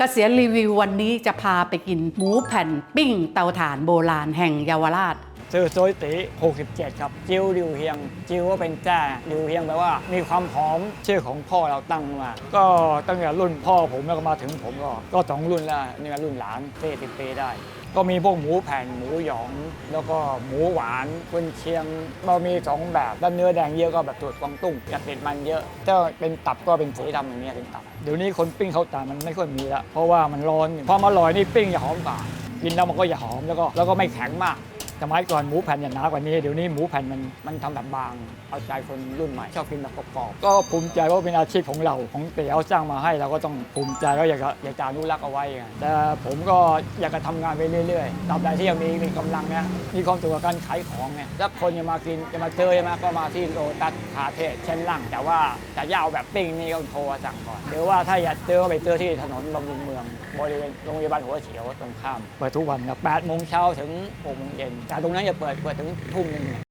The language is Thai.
เกษียณรีวิววันนี้จะพาไปกินหมูแผ่นปิ้งเตาถ่านโบราณแห่งเยาวราชชื่อโซยตี67 ครับ จิ้วริวเฮียง จิ้วว่าเป็นแจ้ริวเฮียงแปลว่ามีความหอมชื่อของพ่อเราตั้งมา ก็ตั้งแต่รุ่นพ่อผมแล้วก็มาถึงผมก็ก็สองรุ่นแล้วนี่ก็รุ่นหลานเต้สิบปีได้ ก็มีพวกหมูแผ่นหมูหยอง แล้วก็หมูหวานกุนเชียงเรามีสองแบบด้านเนื้อแดงเยอะก็แบบสูตรกวางตุ้งอยากติดมันเยอะถ้าเป็นตับก็เป็นสีดำอย่างเงี้ยเป็นตับเดี๋ยวนี้คนปิ้งเขาตามันไม่ค่อยมีละเพราะว่ามันร้อนพอมาลอยนี่ปิ้งจะหอมกว่ากินแล้วมันก็จะหอมแล้วก็แล้วก็ไม่แข็งมาก สมัยก่อนหมูแผ่นอย่หนากว่านี้ เดี๋ยวนี้หมูแผ่นมันมันทำแบบบาง เอาใจคนรุ่นใหม่ ชอบกินแบบกรอบๆก็ภูมิใจว่าเป็นอาชีพของเราของเตี๋ยวสร้างมาให้เราก็ต้องภูมิใจแล้วอยากจะอยากจะอนุรักษ์เอาไว้ไงแต่ผมก็อยากจะทำงานไปเรื่อยๆตราบใดที่ยังมีมีกำลังเนี่ยมีความสุขกับการขายของเนี่ยถ้าคนจะมากินจะมาเจอใช่ไหมก็มาที่โลตัสคาเทศเช่นล่าง แต่ว่าจะย่าเอาแบบปิ้งนี่ก็โทรสั่งก่อนหรือว่าถ้าอยากเจอก็ไปเจอที่ถนนบำรุงเมืองบริเวณโรงพยาบาลหัวเฉียวตรงข้ามเปิดทุกวันครับ8โมงเช้าถึง6โมงเย็นแต่ตรงนั้นจะเปิดเปิดถึงทุ่มหนึ่ง